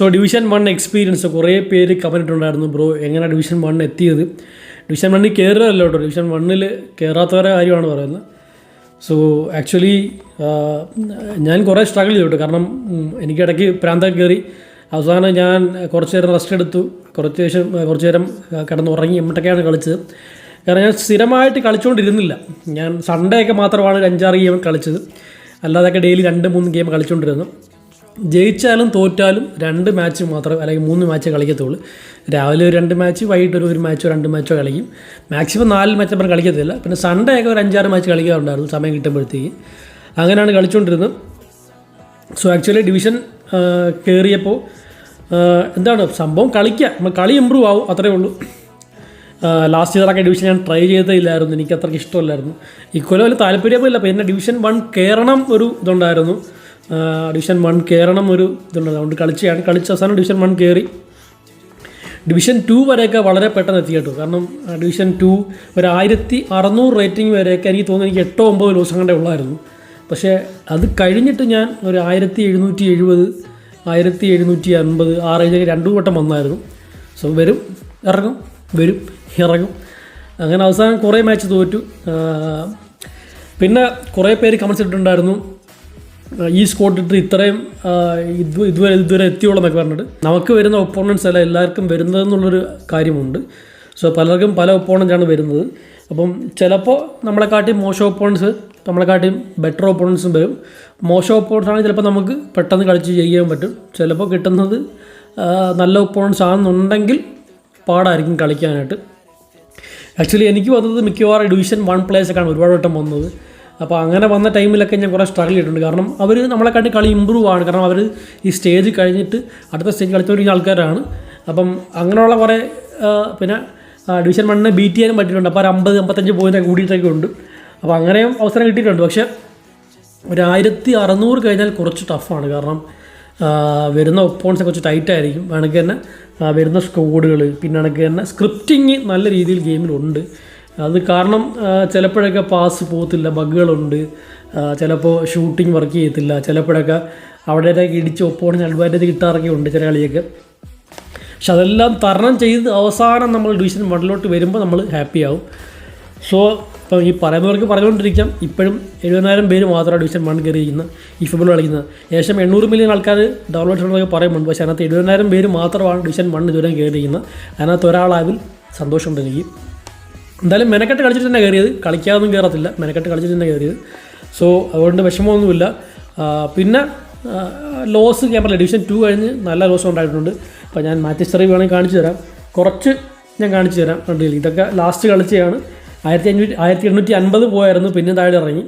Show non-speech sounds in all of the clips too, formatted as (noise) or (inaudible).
So division one experience കുറേ പേര് comment ഉണ്ടായിരുന്നു ബ്രോ എങ്ങനെ ഡിവിഷൻ വൺ എത്തിയത്? ഡിവിഷൻ വണ്ണിൽ കയറുകയല്ലോ കേട്ടോ. ഡിവിഷൻ വണ്ണിൽ കയറാത്തവരെ കാര്യമാണ് പറയുന്നത്. സോ ആക്ച്വലി ഞാൻ കുറേ സ്ട്രഗിൾ ചെയ്തു കേട്ടോ. കാരണം എനിക്ക് എനിക്കിടയ്ക്ക് പ്രാന്തം കയറി. അവസാനം ഞാൻ കുറച്ച് നേരം റെസ്റ്റ് എടുത്തു. കുറച്ച് ശേഷം കുറച്ച് നേരം കിടന്നുറങ്ങി എന്നിട്ടൊക്കെയാണ് കളിച്ചത്. കാരണം ഞാൻ സ്ഥിരമായിട്ട് കളിച്ചുകൊണ്ടിരുന്നില്ല ഞാൻ സൺഡേ ഒക്കെ മാത്രമാണ് അഞ്ചാറ് ഗെയിം കളിച്ചത്. അല്ലാതൊക്കെ ഡെയിലി രണ്ട് മൂന്ന് ഗെയിം കളിച്ചുകൊണ്ടിരുന്നു ജയിച്ചാലും തോറ്റാലും രണ്ട് മാച്ച് മാത്രമേ അല്ലെങ്കിൽ മൂന്ന് മാച്ച് കളിക്കത്തുള്ളൂ. രാവിലെ ഒരു രണ്ട് മാച്ച് വൈകിട്ട് ഒരു ഒരു മാച്ചോ രണ്ട് മാച്ചോ കളിക്കും. മാക്സിമം നാല് മാച്ച് അപ്പം കളിക്കത്തില്ല. പിന്നെ സൺഡേ ഒക്കെ ഒരു അഞ്ചാറ് മാച്ച് കളിക്കാറുണ്ടായിരുന്നു സമയം കിട്ടുമ്പോഴത്തേക്ക്. അങ്ങനെയാണ് കളിച്ചുകൊണ്ടിരുന്നത് സോ ആക്ച്വലി ഡിവിഷൻ കയറിയപ്പോൾ എന്താണ് സംഭവം? കളിക്കുക നമ്മൾ കളി ഇമ്പ്രൂവ് ആവും അത്രേ ഉള്ളൂ. ലാസ്റ്റ് ഇയറൊക്കെ ഡിവിഷൻ ഞാൻ ട്രൈ ചെയ്തില്ലായിരുന്നു എനിക്ക് അത്രയ്ക്ക് ഇഷ്ടമല്ലായിരുന്നു. ഇക്കൊല്ലം വലിയ താല്പര്യമൊന്നുമില്ല. പിന്നെ ഡിവിഷൻ വൺ കയറണം ഒരു ഇതുണ്ടായിരുന്നു. ഡിവിഷൻ വൺ കയറണം ഒരു ഇതുണ്ട് അതുകൊണ്ട് കളിച്ചാണ് കളിച്ച അവസാനം ഡിവിഷൻ വൺ കയറി ഡിവിഷൻ ടു വരെയൊക്കെ വളരെ പെട്ടെന്ന് എത്തി കേട്ടോ. കാരണം ഡിവിഷൻ ടു ഒരു ആയിരത്തി അറുന്നൂറ് റേറ്റിംഗ് വരെയൊക്കെ എനിക്ക് തോന്നുന്നു എനിക്ക് എട്ടോ ഒമ്പത് ദിവസം കണ്ടേ ഉള്ളായിരുന്നു. പക്ഷേ അത് കഴിഞ്ഞിട്ട് ഞാൻ ഒരു ആയിരത്തി എഴുന്നൂറ്റി എഴുപത് ആയിരത്തി എഴുന്നൂറ്റി അൻപത് ആ റേഞ്ചൊക്കെ രണ്ടു വട്ടം വന്നായിരുന്നു. സോ വരും ഇറങ്ങും വരും ഇറങ്ങും. അങ്ങനെ അവസാനം കുറേ മാച്ച് തോറ്റു. പിന്നെ കുറേ പേര് കമൻസ് ഇട്ടിട്ടുണ്ടായിരുന്നു. ഈ സ്കോട്ട് ഇട്ട് ഇത്രയും ഇതുവരെ ഇതുവരെ എത്തിയോളം എന്നൊക്കെ പറഞ്ഞിട്ട് നമുക്ക് വരുന്ന ഒപ്പോണൻസ് അല്ല എല്ലാവർക്കും വരുന്നതെന്നുള്ളൊരു കാര്യമുണ്ട്. സോ പലർക്കും പല ഒപ്പോണന്റാണ് വരുന്നത്. അപ്പം ചിലപ്പോൾ നമ്മളെക്കാട്ടി മോശം ഒപ്പോണൻസ് നമ്മളെക്കാട്ടിയും ബെറ്റർ ഒപ്പോണൻസും വരും. മോശം ഒപ്പോണൻസ് ആണെങ്കിൽ ചിലപ്പോൾ നമുക്ക് പെട്ടെന്ന് കളിച്ച് ചെയ്യാൻ പറ്റും. ചിലപ്പോൾ കിട്ടുന്നത് നല്ല ഒപ്പോണൻസ് ആണെന്നുണ്ടെങ്കിൽ പാടായിരിക്കും കളിക്കാനായിട്ട്. ആക്ച്വലി എനിക്ക് വന്നത് മിക്കവാറും ഡിവിഷൻ വൺ പ്ലേസൊക്കെയാണ് ഒരുപാട് വട്ടം വന്നത്. അപ്പോൾ അങ്ങനെ വന്ന ടൈമിലൊക്കെ ഞാൻ കുറേ സ്ട്രഗിൾ ചെയ്തിട്ടുണ്ട്. കാരണം അവർ നമ്മളെക്കാട്ടി കളി ഇമ്പ്രൂവ് ആണ്. കാരണം അവർ ഈ സ്റ്റേജ് കഴിഞ്ഞിട്ട് അടുത്ത സ്റ്റേജ് കളിച്ചുകൊണ്ടിരിക്കുന്ന ആൾക്കാരാണ്. അപ്പം അങ്ങനെയുള്ള കുറേ പിന്നെ ഡിവിഷൻ വണ്ണിനെ ബീറ്റ് ചെയ്യാനും പറ്റിയിട്ടുണ്ട്. അപ്പോൾ ഒരു അമ്പത് അമ്പത്തഞ്ച് പോയിന്റൊക്കെ കൂടിയിട്ടൊക്കെ ഉണ്ട്. അപ്പോൾ അങ്ങനെയും അവസരം കിട്ടിയിട്ടുണ്ട്. പക്ഷേ ഒരു ആയിരത്തി അറുന്നൂറ് കഴിഞ്ഞാൽ കുറച്ച് ടഫാണ് കാരണം വരുന്ന ഒപ്പോൺസ് കുറച്ച് ടൈറ്റ് ആയിരിക്കും. വേണമെങ്കിൽ തന്നെ വരുന്ന സ്കോഡുകൾ പിന്നെ കണക്ക് തന്നെ സ്ക്രിപ്റ്റിങ് നല്ല രീതിയിൽ ഗെയിമിലുണ്ട് അത് കാരണം ചിലപ്പോഴൊക്കെ പാസ് പോകത്തില്ല ബഗ്ഗുകളുണ്ട്. ചിലപ്പോൾ ഷൂട്ടിംഗ് വർക്ക് ചെയ്യത്തില്ല. ചിലപ്പോഴൊക്കെ അവിടെയൊക്കെ ഇടിച്ച് ഒപ്പോണിന് അഡ്വാന്റേജ് കിട്ടാറൊക്കെ ഉണ്ട് ചില കളിയൊക്കെ. പക്ഷെ അതെല്ലാം തരണം ചെയ്ത് അവസാനം നമ്മൾ ഡിവിഷൻ വണ്ണിലോട്ട് വരുമ്പോൾ നമ്മൾ ഹാപ്പി ആവും. സോ ഇപ്പം ഈ പറയുന്നവർക്ക് പറഞ്ഞുകൊണ്ടിരിക്കാം ഇപ്പോഴും എഴുപതിനായിരം പേര് മാത്രമാണ് ഡിവിഷൻ വൺ കയറിയിരിക്കുന്നത് ഈ ഫുട്ബോൾ കളിക്കുന്നത്. ഏകദേശം എണ്ണൂറ് മില്യൺ ആൾക്കാർ ഡൗൺലോഡ് ചെയ്യണമെന്നൊക്കെ പറയുന്നുണ്ട് പക്ഷേ അതിനകത്ത് എഴുപതിനായിരം പേര് മാത്രമാണ് ഡിവിഷൻ വൺ ഇതുവരെ കയറിയിരിക്കുന്നത്. അതിനകത്ത് ഒരാളാവിൽ സന്തോഷമുണ്ട് എനിക്ക്. എന്തായാലും മെനക്കെട്ട് കളിച്ചിട്ട് തന്നെ കയറിയത്. കളിക്കാതൊന്നും കയറത്തില്ല മെനക്കെട്ട് കളിച്ചിട്ട് തന്നെ കയറിയത്. സോ അതുകൊണ്ട് വിഷമമൊന്നുമില്ല. പിന്നെ ലോസ് ഞാൻ പറഞ്ഞില്ല ഡിവിഷൻ ടു കഴിഞ്ഞ് നല്ല ലോസ് ഉണ്ടായിട്ടുണ്ട്. അപ്പോൾ ഞാൻ മാറ്റിസ്റ്ററി വേണമെങ്കിൽ കാണിച്ചു തരാം. കുറച്ച് ഞാൻ കാണിച്ചു തരാം കണ്ടില്ല? ഇതൊക്കെ ലാസ്റ്റ് കളിച്ചതാണ് ആയിരത്തി അഞ്ഞൂറ്റി ആയിരത്തി എണ്ണൂറ്റി അൻപത് പോയായിരുന്നു പിന്നെ താഴെ ഇറങ്ങി.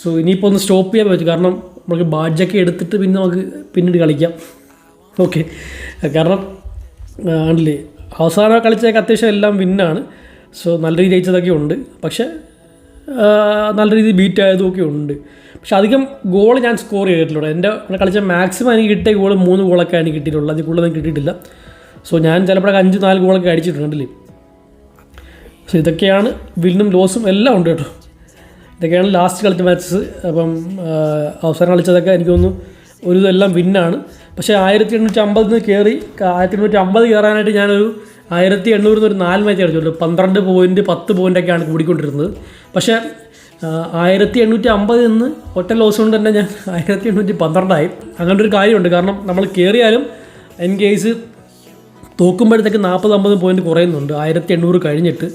സോ ഇനിയിപ്പോൾ ഒന്ന് സ്റ്റോപ്പ് ചെയ്യാൻ പറ്റും. കാരണം നമുക്ക് ബാഡ്ജൊക്കെ എടുത്തിട്ട് പിന്നെ നമുക്ക് പിന്നീട് കളിക്കാം. ഓക്കെ കാരണം ആണല്ലേ അവസാനം കളിച്ചതൊക്കെ അത്യാവശ്യം എല്ലാം വിന്നാണ് സോ നല്ല രീതി അയച്ചതൊക്കെ ഉണ്ട്. പക്ഷേ നല്ല രീതിയിൽ ബീറ്റ് ആയതുമൊക്കെ ഉണ്ട്. പക്ഷെ അധികം ഗോൾ ഞാൻ സ്കോർ ചെയ്തിട്ടുള്ളൂ എന്റെ കളിച്ച മാക്സിമം എനിക്ക് കിട്ടിയ ഗോൾ മൂന്ന് ഗോളൊക്കെ എനിക്ക് കിട്ടിയിട്ടുള്ളത്. അതിൽ കൂടുതലൊന്നും കിട്ടിയിട്ടില്ല. സോ ഞാൻ ചിലപ്പോഴൊക്കെ അഞ്ച് നാല് ഗോളൊക്കെ അടിച്ചിട്ടുണ്ടല്ലേ സോ ഇതൊക്കെയാണ് വിന്നും ലോസും എല്ലാം ഉണ്ട് കേട്ടോ. ഇതൊക്കെയാണ് ലാസ്റ്റ് കളിച്ച മാച്ചസ് അപ്പം അവസാനം കളിച്ചതൊക്കെ എനിക്ക് തോന്നുന്നു ഒരു ഇതെല്ലാം വിന്നാണ് പക്ഷേ ആയിരത്തി എണ്ണൂറ്റി അമ്പതിൽ നിന്ന് കയറി ആയിരത്തി എണ്ണൂറ്റി അമ്പത് കയറാനായിട്ട് ഞാനൊരു ആയിരത്തി എണ്ണൂറിൽ ഒരു നാല് മാച്ച് കളിച്ചുള്ളൂ പന്ത്രണ്ട് പോയിന്റ് പത്ത് പോയിന്റൊക്കെയാണ് കൂടിക്കൊണ്ടിരുന്നത്. പക്ഷേ ആയിരത്തി എണ്ണൂറ്റി അമ്പതിൽ നിന്ന് ഒറ്റ ലോസ് കൊണ്ട് തന്നെ ഞാൻ (laughs) ആയിരത്തി എണ്ണൂറ്റി പന്ത്രണ്ടായി അങ്ങനെ ഒരു കാര്യമുണ്ട്. കാരണം നമ്മൾ കയറിയാലും ഇൻ കേസ് തോക്കുമ്പോഴത്തേക്ക് നാൽപ്പത് അമ്പത് പോയിന്റ് കുറയുന്നുണ്ട്. ആയിരത്തി എണ്ണൂറ് കഴിഞ്ഞിട്ട്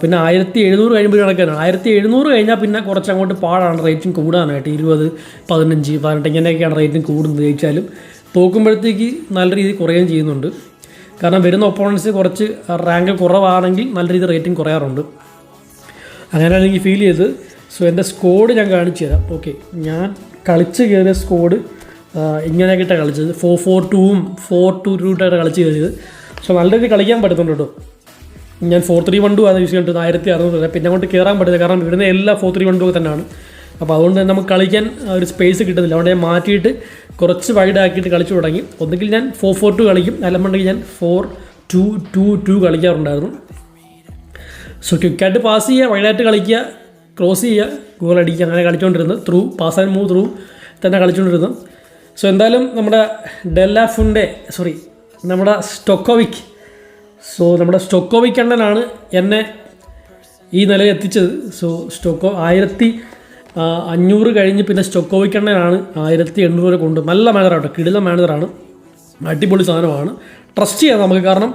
പിന്നെ ആയിരത്തി എഴുന്നൂറ് കഴിയുമ്പോൾ കണക്കാണ് ആയിരത്തി എഴുന്നൂറ് കഴിഞ്ഞാൽ പിന്നെ കുറച്ച് അങ്ങോട്ട് പാടാണ് റേറ്റിംഗ് കൂടാനായിട്ട്. ഇരുപത് പതിനഞ്ച് പതിനെട്ട് ഇങ്ങനെയൊക്കെയാണ് റേറ്റിംഗ് കൂടുന്നത് ജയിച്ചാലും. തോക്കുമ്പോഴത്തേക്ക് നല്ല രീതിയിൽ കുറയുകയും ചെയ്യുന്നുണ്ട്. കാരണം വരുന്ന ഒപ്പോണൻസ് കുറച്ച് റാങ്ക് കുറവാണെങ്കിൽ നല്ല രീതിയിൽ റേറ്റിംഗ് കുറയാറുണ്ട്. അങ്ങനെയാണ് എനിക്ക് ഫീൽ ചെയ്തത് സോ എന്റെ സ്കോഡ് ഞാൻ കാണിച്ചു തരാം. ഓക്കെ ഞാൻ കളിച്ച് കയറിയ സ്കോഡ് ഇങ്ങനെയൊക്കെയിട്ടാണ് കളിച്ചത്. ഫോർ ഫോർ ടൂവും ഫോർ ടു ടൂട്ടായിട്ട് കളിച്ച് കയറിയത് സോ നല്ല രീതിയിൽ കളിക്കാൻ പറ്റുന്നുണ്ട് കേട്ടോ. ഞാൻ ഫോർ ത്രീ വൺ ടു ആണ് യൂസ് ചെയ്തിട്ട് ആയിരത്തി അറുന്നൂറ് പിന്നെ അങ്ങോട്ട് കയറാൻ പറ്റില്ല. കാരണം ഇവിടുന്ന് എല്ലാ ഫോർ ത്രീ വൺ ടു തന്നെയാണ്. അപ്പോൾ അതുകൊണ്ട് തന്നെ നമുക്ക് കളിക്കാൻ ഒരു സ്പേസ് കിട്ടുന്നില്ല. അതുകൊണ്ട് ഞാൻ മാറ്റിയിട്ട് കുറച്ച് വൈഡ് ആക്കിയിട്ട് കളിച്ചു തുടങ്ങി. ഒന്നുകിൽ ഞാൻ ഫോർ ഫോർ ടു കളിക്കും. അല്ലെന്നുണ്ടെങ്കിൽ ഞാൻ ഫോർ ടു ടു ടു കളിക്കാറുണ്ടായിരുന്നു. സോ ക്വിക്കായിട്ട് പാസ് ചെയ്യുക വൈഡായിട്ട് കളിക്കുക ക്രോസ് ചെയ്യുക ഗോൾ അടിക്കുക അങ്ങനെ കളിച്ചുകൊണ്ടിരുന്നു through pass and move through തന്നെ കളിച്ചുകൊണ്ടിരുന്നു സോ എന്തായാലും നമ്മുടെ ഡെല്ലാഫുന്റെ സോറി നമ്മുടെ സ്റ്റൊക്കോവിക് സോ നമ്മുടെ സ്റ്റൊക്കോവിക് അണ്ണനാണ് എന്നെ ഈ നിലയിൽ എത്തിച്ചത്. സോ സ്റ്റൊക്കോ ആയിരത്തി അഞ്ഞൂറ് കഴിഞ്ഞ് പിന്നെ സ്റ്റൊക്കോവിക്കണ്ണനാണ് ആയിരത്തി എണ്ണൂറ് കൊണ്ട് നല്ല മാനേജറാണ് കേട്ടോ കിടില മാനേജറാണ് അടിപൊളി സാധനമാണ്. ട്രസ്റ്റ് ചെയ്യാം നമുക്ക് കാരണം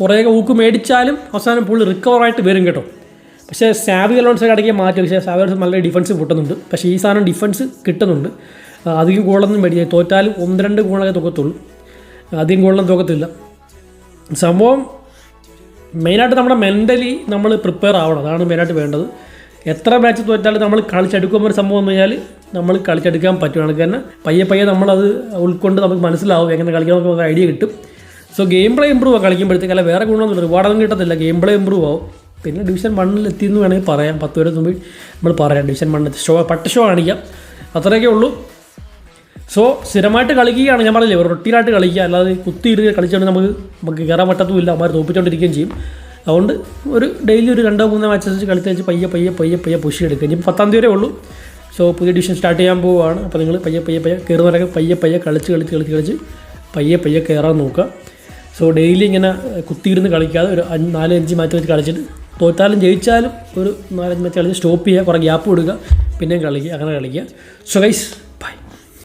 കുറേയൊക്കെ ഊക്ക് മേടിച്ചാലും അവസാനം പുള്ളി റിക്കവറായിട്ട് വരും കേട്ടോ. പക്ഷേ സാവി അലോൺസ് ഇടയ്ക്ക് മാറ്റി പക്ഷേ സാവി അലോൺസ് നല്ല ഡിഫൻസ് പൊട്ടുന്നുണ്ട്. പക്ഷേ ഈ സാധനം ഡിഫൻസ് കിട്ടുന്നുണ്ട്. അധികം ഗോളൊന്നും മേടിക്കുക തോറ്റാലും ഒന്ന് രണ്ട് ഗോളൊക്കെ തുക്കത്തുള്ളൂ. അധികം ഗോളൊന്നും തുക്കത്തില്ല. സംഭവം മെയിനായിട്ട് നമ്മുടെ മെന്റലി നമ്മൾ പ്രിപ്പയർ ആവണം. അതാണ് മെയിനായിട്ട് വേണ്ടത്. എത്ര മാച്ച് തോറ്റാലും നമ്മൾ കളിച്ചെടുക്കുമ്പോൾ ഒരു സംഭവം എന്ന് കഴിഞ്ഞാൽ നമ്മൾ കളിച്ചെടുക്കാൻ പറ്റുകയാണ് കാരണം പയ്യെ പയ്യെ നമ്മളത് ഉൾക്കൊണ്ട് നമുക്ക് മനസ്സിലാവും എങ്ങനെ കളിക്കണം നമുക്ക് ഐഡിയ കിട്ടും. സോ ഗെയിം പ്ലേ ഇമ്പ്രൂവ് ആവും കളിക്കുമ്പോഴത്തേക്ക്. അല്ല വേറെ ഗുണമൊന്നുമില്ല റിവാർഡൊന്നും കിട്ടത്തില്ല. ഗെയിം പ്ലേ ഇമ്പ്രൂവ് ആവും. പിന്നെ ഡിവിഷൻ വണ്ണിൽ എത്തിയെന്ന് വേണമെങ്കിൽ പറയാം. പത്ത് വരെ മുമ്പ് നമ്മൾ പറയാം. ഡിവിഷൻ വണ്ണിൽ ഷോ പട്ട ഷോ കാണിക്കാം. അത്രയൊക്കെ ഉള്ളൂ. സോ സ്ഥിരമായിട്ട് കളിക്കുകയാണ്. ഞാൻ പറഞ്ഞില്ലേ റൊട്ടീനായിട്ട് കളിക്കുക. അല്ലാതെ കുത്തിയിരുന്ന് കളിച്ചുകൊണ്ട് നമുക്ക് നമുക്ക് കയറാൻ പറ്റത്തുമില്ല. അവന്മാർ തോപ്പിച്ചുകൊണ്ടിരിക്കുകയും ചെയ്യും. അതുകൊണ്ട് ഒരു ഡെയിലി ഒരു രണ്ടോ മൂന്നോ മാച്ചസ് വെച്ച് കളിച്ച് വെച്ച് പയ്യെ പയ്യെ പയ്യെ പയ്യെ പുഷ് എടുക്കുക ഇനി പത്താം തീയതി വരെ ഉള്ളൂ. സോ പുതിയ ഡിവിഷൻ സ്റ്റാർട്ട് ചെയ്യാൻ പോവുകയാണ്. അപ്പോൾ നിങ്ങൾ പയ്യെ പയ്യെ പയ്യെ കയറുന്നവരൊക്കെ പയ്യെ പയ്യെ കളിച്ച് കളിച്ച് കളിച്ച് കളിച്ച് പയ്യെ പയ്യെ കയറാൻ നോക്കുക. സോ ഡെയിലി ഇങ്ങനെ കുത്തിയിരുന്ന് കളിക്കാതെ ഒരു അഞ്ച് നാല് അഞ്ച് മാച്ച് വെച്ച് കളിച്ചിട്ട് തോറ്റാലും ജയിച്ചാലും ഒരു നാലഞ്ച് മാച്ച് കളിച്ച് സ്റ്റോപ്പ് ചെയ്യുക. കുറേ ഗ്യാപ്പ് കൊടുക്കുക പിന്നെയും കളിക്കുക. അങ്ങനെ കളിക്കുക. So guys